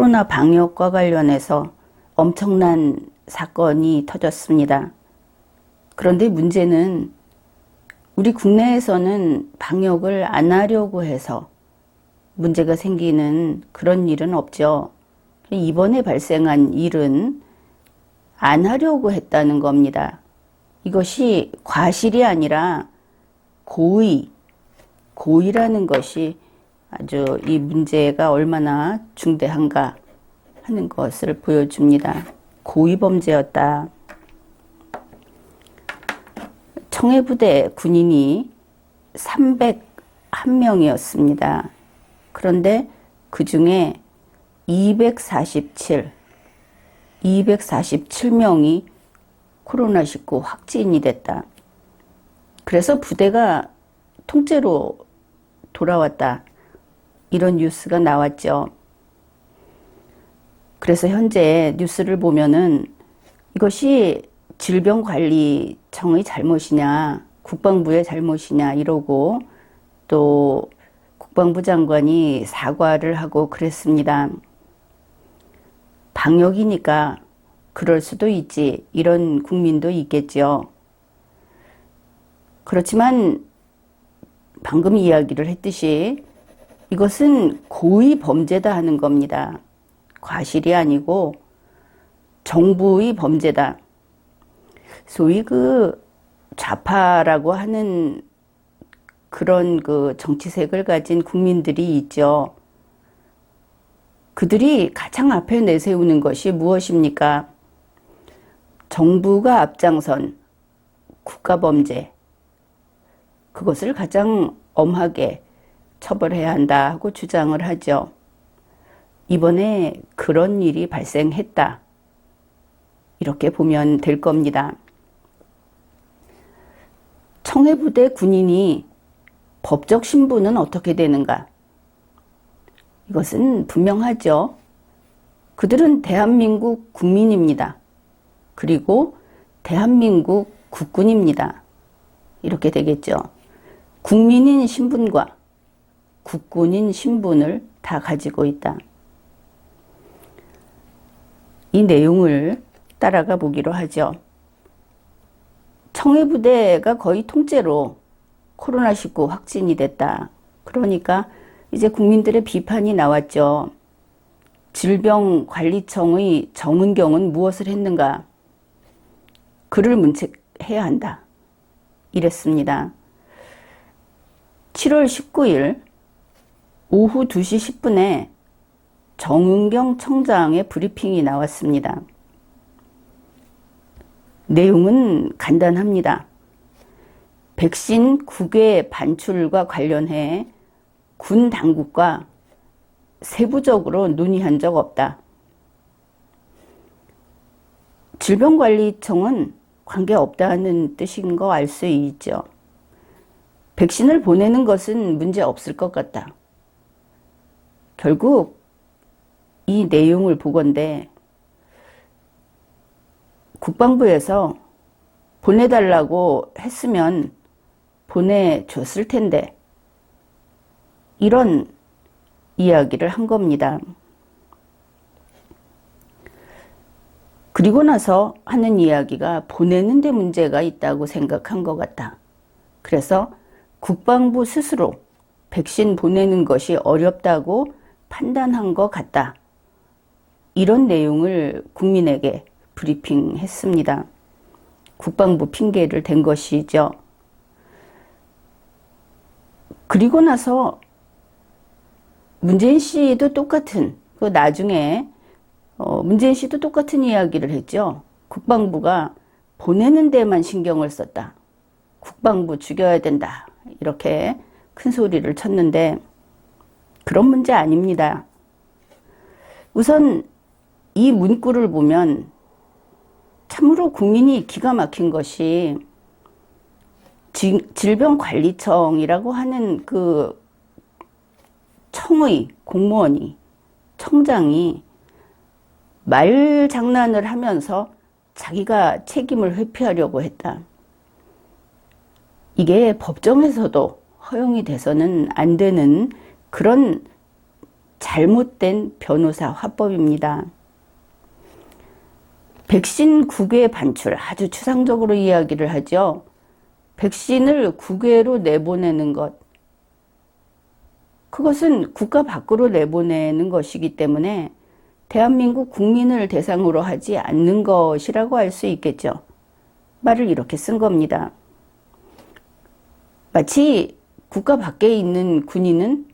코로나 방역과 관련해서 엄청난 사건이 터졌습니다. 그런데 문제는 우리 국내에서는 방역을 안 하려고 해서 문제가 생기는 그런 일은 없죠. 이번에 발생한 일은 안 하려고 했다는 겁니다. 이것이 과실이 아니라 고의, 고의라는 것이 아주 이 문제가 얼마나 중대한가 하는 것을 보여줍니다. 고의 범죄였다. 청해부대 군인이 301명이었습니다. 그런데 그 중에 247, 247명이 코로나19 확진이 됐다. 그래서 부대가 통째로 돌아왔다. 이런 뉴스가 나왔죠. 그래서 현재 뉴스를 보면은 이것이 질병관리청의 잘못이냐, 국방부의 잘못이냐 이러고 또 국방부 장관이 사과를 하고 그랬습니다. 방역이니까 그럴 수도 있지. 이런 국민도 있겠죠. 그렇지만 방금 이야기를 했듯이 이것은 고의 범죄다 하는 겁니다. 과실이 아니고 정부의 범죄다. 소위 그 좌파라고 하는 그런 그 정치색을 가진 국민들이 있죠. 그들이 가장 앞에 내세우는 것이 무엇입니까? 정부가 앞장선 국가범죄. 그것을 가장 엄하게 처벌해야 한다 하고 주장을 하죠. 이번에 그런 일이 발생했다. 이렇게 보면 될 겁니다. 청해부대 군인이 법적 신분은 어떻게 되는가? 이것은 분명하죠. 그들은 대한민국 국민입니다. 그리고 대한민국 국군입니다. 이렇게 되겠죠. 국민인 신분과 국군인 신분을 다 가지고 있다. 이 내용을 따라가 보기로 하죠. 청해부대가 거의 통째로 코로나19 확진이 됐다. 그러니까 이제 국민들의 비판이 나왔죠. 질병관리청의 정은경은 무엇을 했는가? 그를 문책해야 한다. 이랬습니다. 7월 19일 오후 2시 10분에 정은경 청장의 브리핑이 나왔습니다. 내용은 간단합니다. 백신 국외 반출과 관련해 군 당국과 세부적으로 논의한 적 없다. 질병관리청은 관계 없다는 뜻인 거 알 수 있죠. 백신을 보내는 것은 문제 없을 것 같다. 결국 이 내용을 보건대 국방부에서 보내달라고 했으면 보내줬을 텐데 이런 이야기를 한 겁니다. 그리고 나서 하는 이야기가 보내는데 문제가 있다고 생각한 것 같다. 그래서 국방부 스스로 백신 보내는 것이 어렵다고 판단한 것 같다. 이런 내용을 국민에게 브리핑했습니다. 국방부 핑계를 댄 것이죠. 그리고 나서 문재인 씨도 똑같은 그 나중에 어, 문재인 씨도 똑같은 이야기를 했죠. 국방부가 보내는 데만 신경을 썼다. 국방부 죽여야 된다. 이렇게 큰 소리를 쳤는데 그런 문제 아닙니다. 우선 이 문구를 보면 참으로 국민이 기가 막힌 것이 질병관리청이라고 하는 그 청의 공무원이 청장이 말 장난을 하면서 자기가 책임을 회피하려고 했다. 이게 법정에서도 허용이 돼서는 안 되는 그런 잘못된 변호사 화법입니다. 백신 국외 반출 아주 추상적으로 이야기를 하죠. 백신을 국외로 내보내는 것. 그것은 국가 밖으로 내보내는 것이기 때문에 대한민국 국민을 대상으로 하지 않는 것이라고 할 수 있겠죠. 말을 이렇게 쓴 겁니다. 마치 국가 밖에 있는 군인은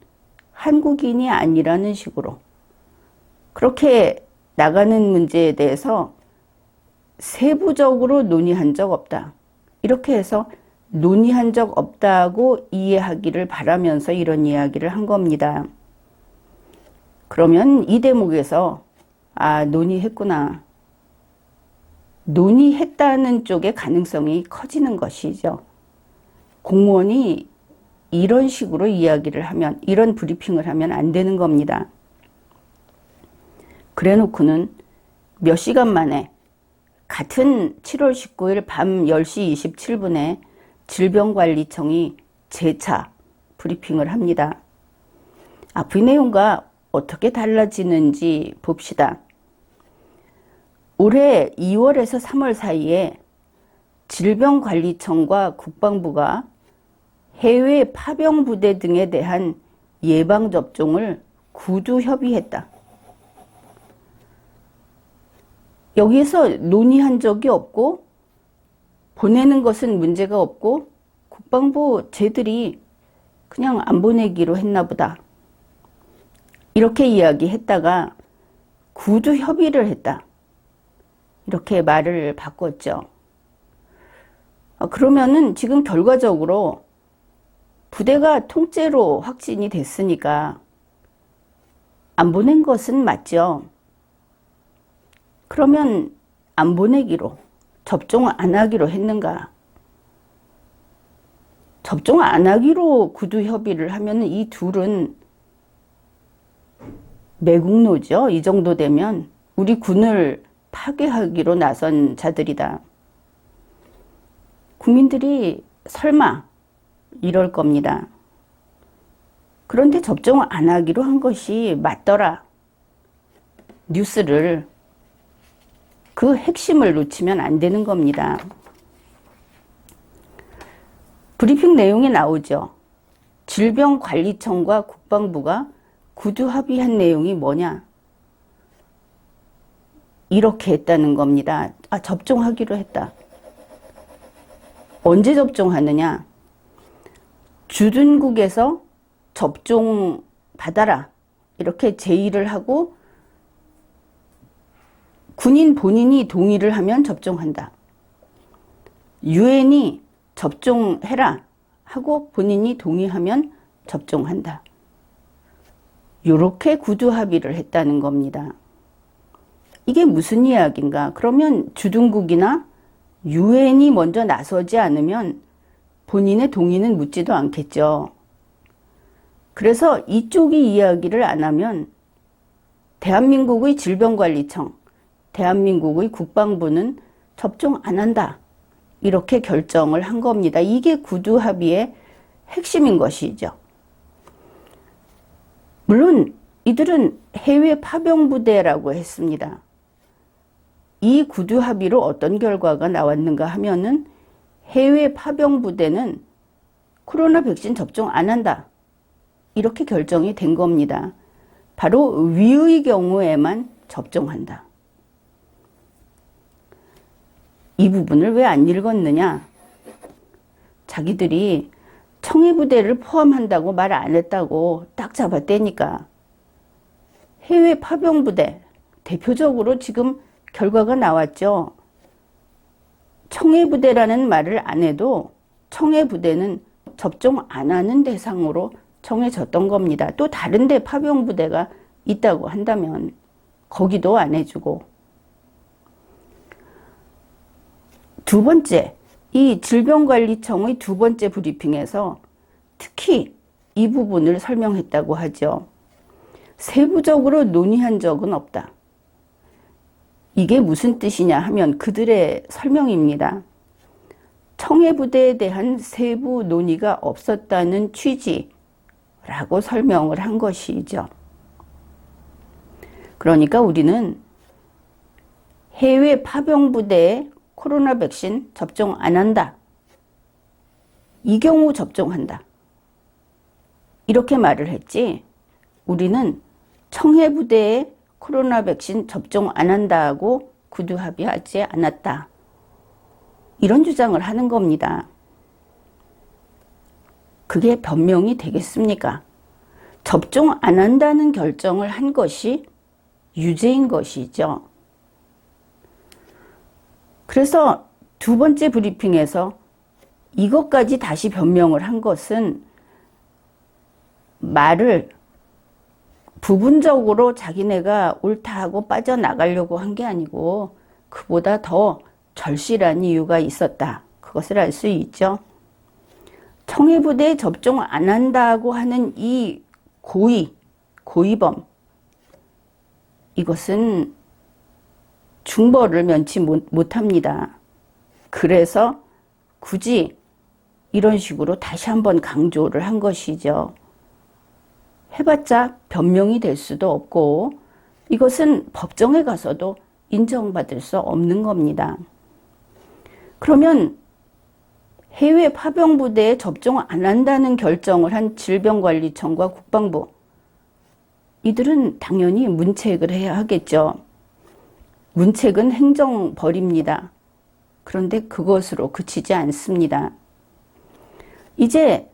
한국인이 아니라는 식으로 그렇게 나가는 문제에 대해서 세부적으로 논의한 적 없다. 이렇게 해서 논의한 적 없다고 이해하기를 바라면서 이런 이야기를 한 겁니다. 그러면 이 대목에서 아, 논의했구나. 논의했다는 쪽의 가능성이 커지는 것이죠. 공무원이 이런 식으로 이야기를 하면, 이런 브리핑을 하면 안 되는 겁니다. 그래 놓고는 몇 시간 만에 같은 7월 19일 밤 10시 27분에 질병관리청이 재차 브리핑을 합니다. 앞의 내용과 어떻게 달라지는지 봅시다. 올해 2월에서 3월 사이에 질병관리청과 국방부가 해외 파병 부대 등에 대한 예방 접종을 구두 협의했다. 여기에서 논의한 적이 없고 보내는 것은 문제가 없고 국방부 쟤들이 그냥 안 보내기로 했나 보다. 이렇게 이야기했다가 구두 협의를 했다. 이렇게 말을 바꿨죠. 아, 그러면은 지금 결과적으로 부대가 통째로 확진이 됐으니까 안 보낸 것은 맞죠. 그러면 안 보내기로 접종 안 하기로 했는가? 접종 안 하기로 구두 협의를 하면 이 둘은 매국노죠. 이 정도 되면 우리 군을 파괴하기로 나선 자들이다. 국민들이 설마 이럴 겁니다. 그런데 접종 안 하기로 한 것이 맞더라. 뉴스를 그 핵심을 놓치면 안 되는 겁니다. 브리핑 내용에 나오죠. 질병관리청과 국방부가 구두 합의한 내용이 뭐냐? 이렇게 했다는 겁니다. 아, 접종하기로 했다. 언제 접종하느냐? 주둔국에서 접종 받아라. 이렇게 제의를 하고 군인 본인이 동의를 하면 접종한다. 유엔이 접종해라 하고 본인이 동의하면 접종한다. 이렇게 구두 합의를 했다는 겁니다. 이게 무슨 이야기인가? 그러면 주둔국이나 유엔이 먼저 나서지 않으면 본인의 동의는 묻지도 않겠죠. 그래서 이쪽이 이야기를 안 하면 대한민국의 질병관리청, 대한민국의 국방부는 접종 안 한다. 이렇게 결정을 한 겁니다. 이게 구두 합의의 핵심인 것이죠. 물론 이들은 해외 파병 부대라고 했습니다. 이 구두 합의로 어떤 결과가 나왔는가 하면은 해외 파병 부대는 코로나 백신 접종 안 한다. 이렇게 결정이 된 겁니다. 바로 위의 경우에만 접종한다. 이 부분을 왜 안 읽었느냐? 자기들이 청해부대를 포함한다고 말 안 했다고 딱 잡아떼니까 해외 파병부대 대표적으로 지금 결과가 나왔죠. 청해부대라는 말을 안 해도 청해부대는 접종 안 하는 대상으로 정해졌던 겁니다. 또 다른 데 파병부대가 있다고 한다면 거기도 안 해주고 두 번째, 이 질병관리청의 두 번째 브리핑에서 특히 이 부분을 설명했다고 하죠. 세부적으로 논의한 적은 없다. 이게 무슨 뜻이냐 하면 그들의 설명입니다. 청해부대에 대한 세부 논의가 없었다는 취지라고 설명을 한 것이죠. 그러니까 우리는 해외 파병 부대에 코로나 백신 접종 안 한다. 이 경우 접종한다. 이렇게 말을 했지. 우리는 청해 부대에 코로나 백신 접종 안 한다고 구두 합의하지 않았다. 이런 주장을 하는 겁니다. 그게 변명이 되겠습니까? 접종 안 한다는 결정을 한 것이 유죄인 것이죠. 그래서 두 번째 브리핑에서 이것까지 다시 변명을 한 것은 말을 부분적으로 자기네가 옳다 하고 빠져나가려고 한 게 아니고 그보다 더 절실한 이유가 있었다. 그것을 알 수 있죠. 청해부대에 접종 안 한다고 하는 이 고의, 고의범. 이것은 중벌을 면치 못, 못합니다. 그래서 굳이 이런 식으로 다시 한번 강조를 한 것이죠. 해봤자 변명이 될 수도 없고 이것은 법정에 가서도 인정받을 수 없는 겁니다. 그러면 해외 파병 부대에 접종 안 한다는 결정을 한 질병관리청과 국방부 이들은 당연히 문책을 해야 하겠죠. 문책은 행정벌입니다. 그런데 그것으로 그치지 않습니다. 이제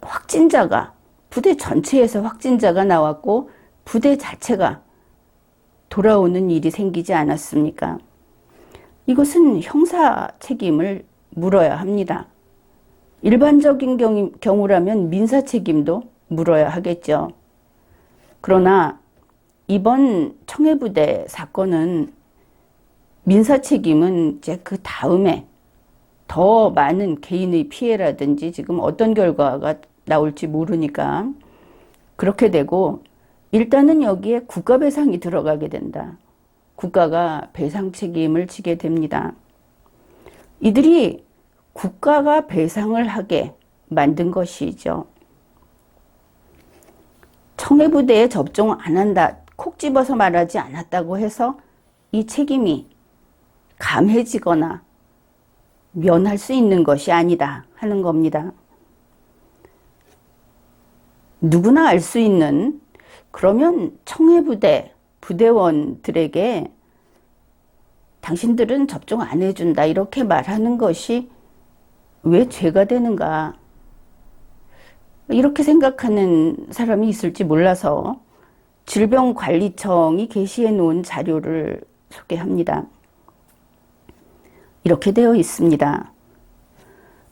확진자가 부대 전체에서 확진자가 나왔고 부대 자체가 돌아오는 일이 생기지 않았습니까? 이것은 형사 책임을 물어야 합니다. 일반적인 경우라면 민사 책임도 물어야 하겠죠. 그러나 이번 청해부대 사건은 민사 책임은 이제 그 다음에 더 많은 개인의 피해라든지 지금 어떤 결과가 나올지 모르니까 그렇게 되고 일단은 여기에 국가 배상이 들어가게 된다. 국가가 배상 책임을 지게 됩니다. 이들이 국가가 배상을 하게 만든 것이죠. 청해부대에 접종 안 한다. 콕 집어서 말하지 않았다고 해서 이 책임이 감해지거나 면할 수 있는 것이 아니다 하는 겁니다. 누구나 알 수 있는 그러면 청해부대 부대원들에게 당신들은 접종 안 해준다 이렇게 말하는 것이 왜 죄가 되는가 이렇게 생각하는 사람이 있을지 몰라서 질병관리청이 게시해 놓은 자료를 소개합니다. 이렇게 되어 있습니다.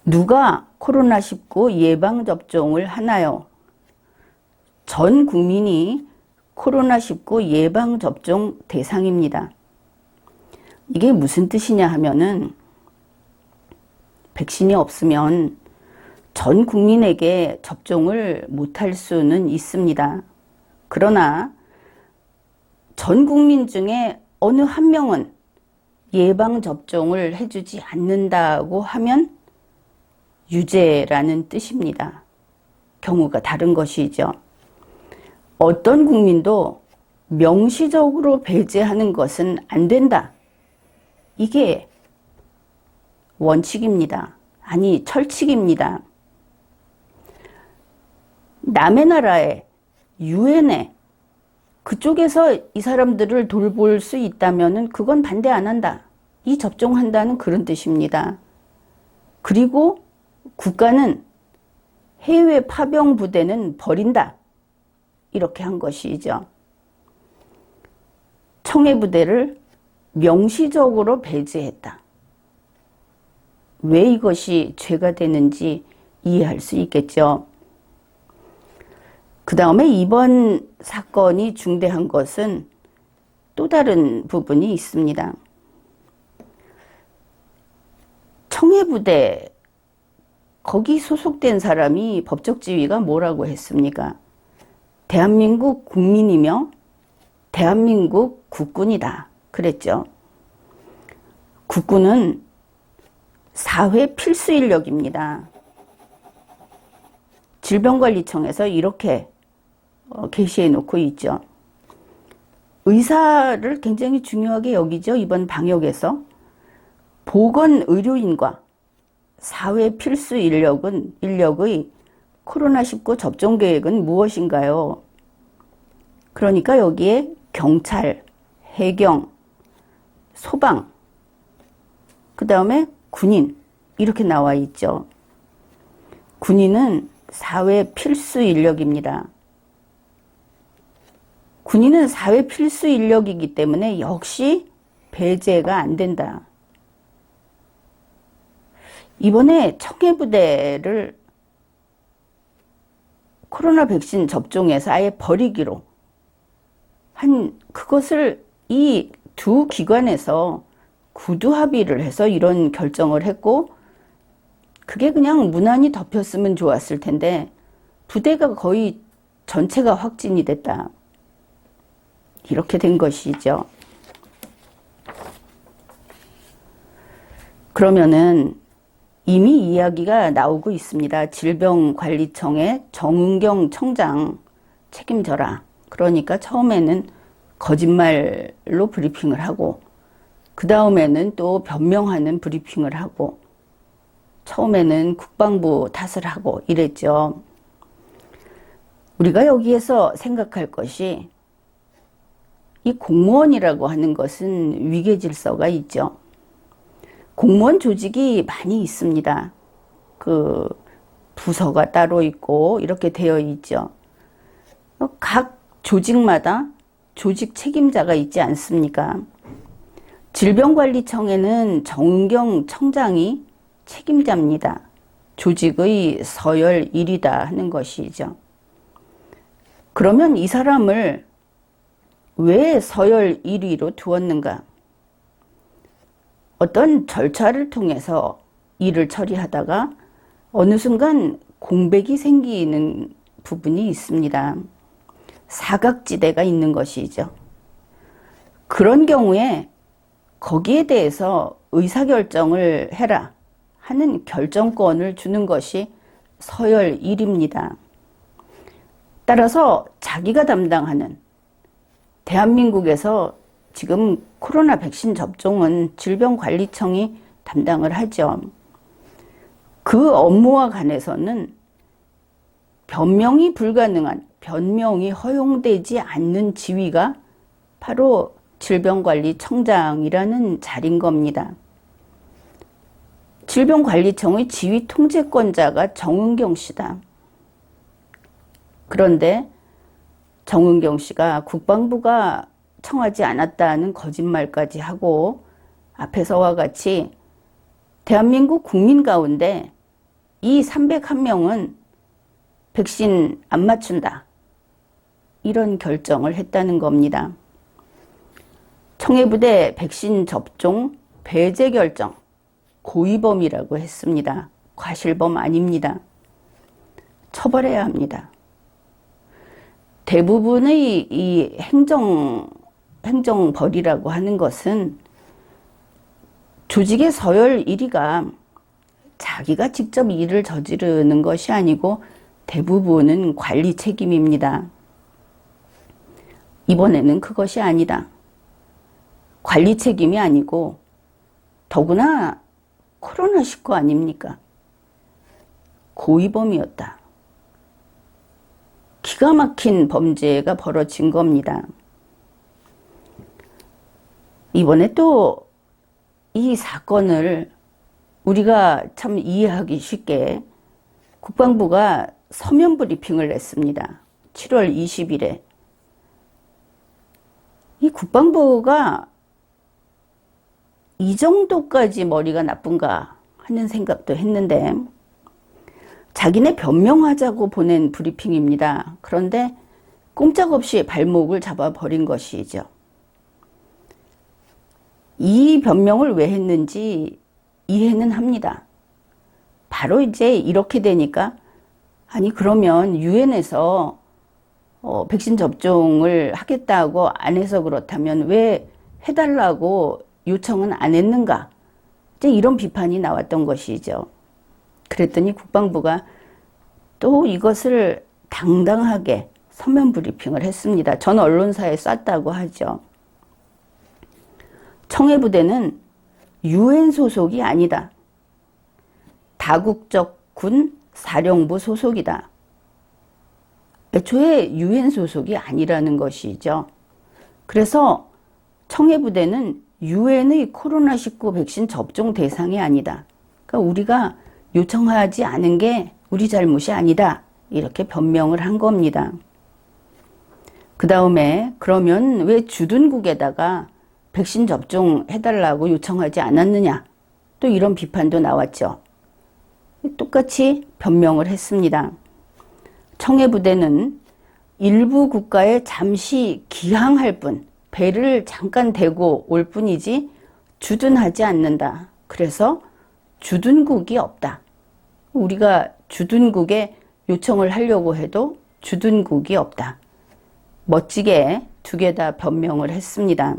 누가 코로나19 예방접종을 하나요? 전 국민이 코로나19 예방접종 대상입니다. 이게 무슨 뜻이냐 하면은 백신이 없으면 전 국민에게 접종을 못할 수는 있습니다. 그러나 전 국민 중에 어느 한 명은 예방접종을 해주지 않는다고 하면 유죄라는 뜻입니다. 경우가 다른 것이죠. 어떤 국민도 명시적으로 배제하는 것은 안 된다. 이게 원칙입니다. 아니, 철칙입니다. 남의 나라에, 유엔에, 그쪽에서 이 사람들을 돌볼 수 있다면 그건 반대 안 한다. 이 접종한다는 그런 뜻입니다. 그리고 국가는 해외 파병 부대는 버린다. 이렇게 한 것이죠. 청해 부대를 명시적으로 배제했다. 왜 이것이 죄가 되는지 이해할 수 있겠죠. 그 다음에 이번 사건이 중대한 것은 또 다른 부분이 있습니다. 청해부대 거기 소속된 사람이 법적 지위가 뭐라고 했습니까? 대한민국 국민이며 대한민국 국군이다. 그랬죠. 국군은 사회 필수 인력입니다. 질병관리청에서 이렇게 어, 게시해 놓고 있죠. 의사를 굉장히 중요하게 여기죠. 이번 방역에서. 보건 의료인과 사회 필수 인력은, 인력의 코로나19 접종 계획은 무엇인가요? 그러니까 여기에 경찰, 해경, 소방, 그 다음에 군인, 이렇게 나와 있죠. 군인은 사회 필수 인력입니다. 군인은 사회 필수 인력이기 때문에 역시 배제가 안 된다. 이번에 청해부대를 코로나 백신 접종에서 아예 버리기로 한 그것을 이 두 기관에서 구두 합의를 해서 이런 결정을 했고 그게 그냥 무난히 덮였으면 좋았을 텐데 부대가 거의 전체가 확진이 됐다. 이렇게 된 것이죠. 그러면은 이미 이야기가 나오고 있습니다. 질병관리청의 정은경 청장 책임져라. 그러니까 처음에는 거짓말로 브리핑을 하고, 그 다음에는 또 변명하는 브리핑을 하고, 처음에는 국방부 탓을 하고 이랬죠. 우리가 여기에서 생각할 것이 이 공무원이라고 하는 것은 위계 질서가 있죠. 공무원 조직이 많이 있습니다. 그 부서가 따로 있고 이렇게 되어 있죠. 각 조직마다 조직 책임자가 있지 않습니까? 질병관리청에는 정은경 청장이 책임자입니다. 조직의 서열 1위다 하는 것이죠. 그러면 이 사람을 왜 서열 1위로 두었는가? 어떤 절차를 통해서 일을 처리하다가 어느 순간 공백이 생기는 부분이 있습니다. 사각지대가 있는 것이죠. 그런 경우에 거기에 대해서 의사결정을 해라 하는 결정권을 주는 것이 서열 1입니다. 따라서 자기가 담당하는 대한민국에서 지금 코로나 백신 접종은 질병관리청이 담당을 하죠. 그 업무와 관해서는 변명이 불가능한, 변명이 허용되지 않는 지위가 바로 질병관리청장이라는 자리인 겁니다. 질병관리청의 지휘 통제권자가 정은경 씨다. 그런데 정은경 씨가 국방부가 청하지 않았다는 거짓말까지 하고 앞에서와 같이 대한민국 국민 가운데 이 301명은 백신 안 맞춘다. 이런 결정을 했다는 겁니다. 청해부대 백신 접종 배제 결정 고의범이라고 했습니다. 과실범 아닙니다. 처벌해야 합니다. 대부분의 이 행정 행정벌이라고 하는 것은 조직의 서열 1위가 자기가 직접 일을 저지르는 것이 아니고 대부분은 관리 책임입니다. 이번에는 그것이 아니다. 관리 책임이 아니고 더구나 코로나19 아닙니까? 고의범이었다. 기가 막힌 범죄가 벌어진 겁니다. 이번에 또 이 사건을 우리가 참 이해하기 쉽게 국방부가 서면 브리핑을 냈습니다. 7월 20일에. 이 국방부가 이 정도까지 머리가 나쁜가 하는 생각도 했는데 자기네 변명하자고 보낸 브리핑입니다. 그런데 꼼짝없이 발목을 잡아버린 것이죠. 이 변명을 왜 했는지 이해는 합니다. 바로 이제 이렇게 되니까 아니 그러면 유엔에서 어, 백신 접종을 하겠다고 안 해서 그렇다면 왜 해달라고 요청은 안 했는가? 이제 이런 비판이 나왔던 것이죠. 그랬더니 국방부가 또 이것을 당당하게 서면 브리핑을 했습니다. 전 언론사에 쐈다고 하죠. 청해부대는 유엔 소속이 아니다. 다국적 군 사령부 소속이다. 애초에 유엔 소속이 아니라는 것이죠. 그래서 청해부대는 유엔의 코로나19 백신 접종 대상이 아니다. 그러니까 우리가 요청하지 않은 게 우리 잘못이 아니다. 이렇게 변명을 한 겁니다. 그 다음에 그러면 왜 주둔국에다가 백신 접종 해달라고 요청하지 않았느냐? 또 이런 비판도 나왔죠. 똑같이 변명을 했습니다. 청해부대는 일부 국가에 잠시 기항할 뿐, 배를 잠깐 대고 올 뿐이지 주둔하지 않는다. 그래서 주둔국이 없다. 우리가 주둔국에 요청을 하려고 해도 주둔국이 없다. 멋지게 두 개 다 변명을 했습니다.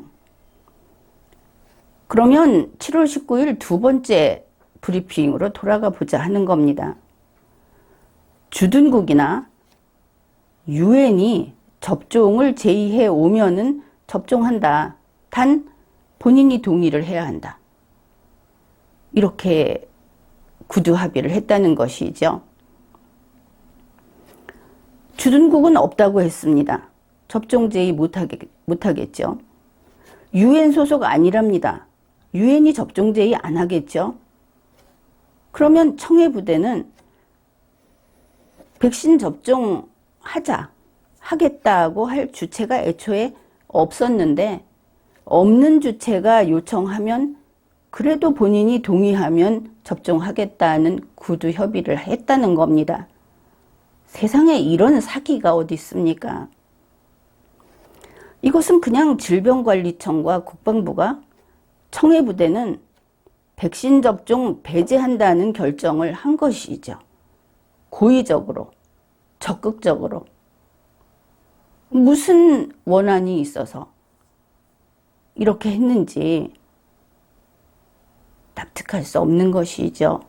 그러면 7월 19일 두 번째 브리핑으로 돌아가 보자 하는 겁니다. 주둔국이나 유엔이 접종을 제의해 오면은 접종한다. 단 본인이 동의를 해야 한다. 이렇게 구두 합의를 했다는 것이죠. 주둔국은 없다고 했습니다. 접종 제의 못하겠, 못하겠죠. 유엔 소속 아니랍니다. 유엔이 접종 제의 안 하겠죠. 그러면 청해부대는 백신 접종 하자, 하겠다고 할 주체가 애초에 없었는데, 없는 주체가 요청하면 그래도 본인이 동의하면 접종하겠다는 구두 협의를 했다는 겁니다. 세상에 이런 사기가 어디 있습니까? 이것은 그냥 질병관리청과 국방부가 청해부대는 백신 접종 배제한다는 결정을 한 것이죠. 고의적으로, 적극적으로. 무슨 원한이 있어서 이렇게 했는지 납득할 수 없는 것이죠.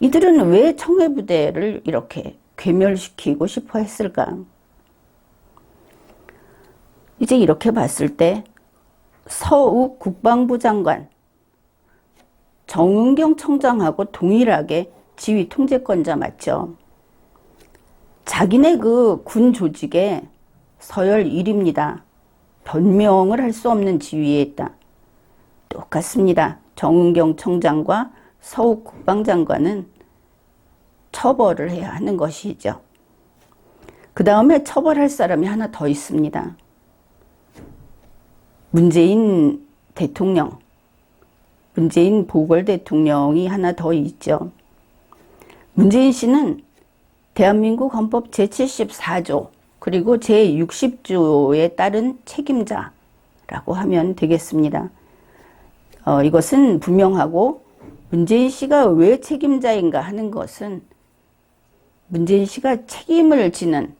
이들은 왜 청해부대를 이렇게 괴멸시키고 싶어 했을까? 이제 이렇게 봤을 때 서욱 국방부 장관 정은경 청장하고 동일하게 지휘 통제권자 맞죠? 자기네 그 군 조직에 서열 1입니다. 변명을 할 수 없는 지위에 있다. 똑같습니다. 정은경 청장과 서욱 국방장관은 처벌을 해야 하는 것이죠. 그 다음에 처벌할 사람이 하나 더 있습니다. 문재인 대통령, 문재인 보궐 대통령이 하나 더 있죠. 문재인 씨는 대한민국 헌법 제74조 그리고 제60조에 따른 책임자라고 하면 되겠습니다. 어, 이것은 분명하고 문재인 씨가 왜 책임자인가 하는 것은 문재인 씨가 책임을 지는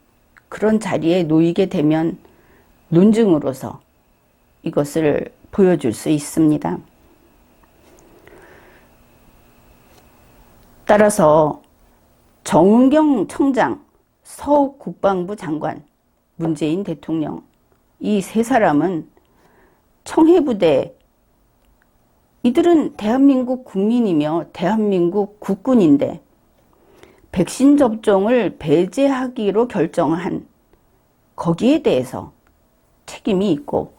그런 자리에 놓이게 되면 논증으로서 이것을 보여줄 수 있습니다. 따라서 정은경 청장, 서욱 국방부 장관, 문재인 대통령 이 세 사람은 청해부대 이들은 대한민국 국민이며 대한민국 국군인데 백신 접종을 배제하기로 결정한 거기에 대해서 책임이 있고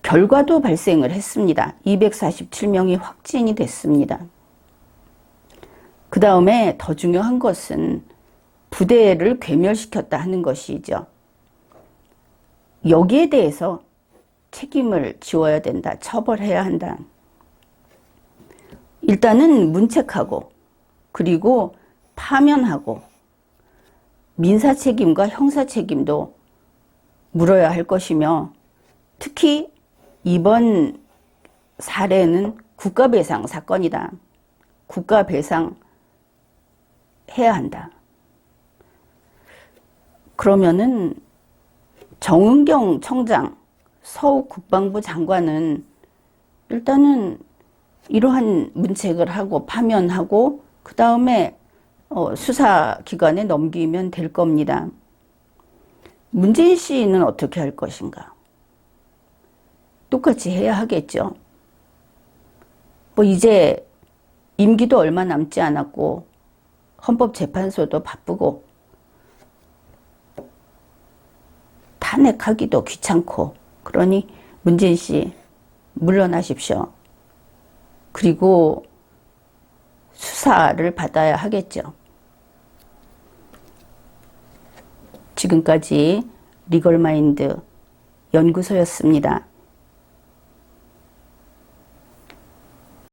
결과도 발생을 했습니다. 247명이 확진이 됐습니다. 그 다음에 더 중요한 것은 부대를 괴멸시켰다 하는 것이죠. 여기에 대해서 책임을 지워야 된다. 처벌해야 한다. 일단은 문책하고 그리고 파면하고 민사 책임과 형사 책임도 물어야 할 것이며 특히 이번 사례는 국가배상 사건이다. 국가배상 해야 한다. 그러면은 정은경 청장, 서욱 국방부 장관은 일단은 이러한 문책을 하고 파면하고 그 다음에 어, 수사기관에 넘기면 될 겁니다. 문재인 씨는 어떻게 할 것인가? 똑같이 해야 하겠죠. 뭐 이제 임기도 얼마 남지 않았고 헌법재판소도 바쁘고 탄핵하기도 귀찮고 그러니 문재인 씨 물러나십시오. 그리고 수사를 받아야 하겠죠. 지금까지 리걸마인드 연구소였습니다.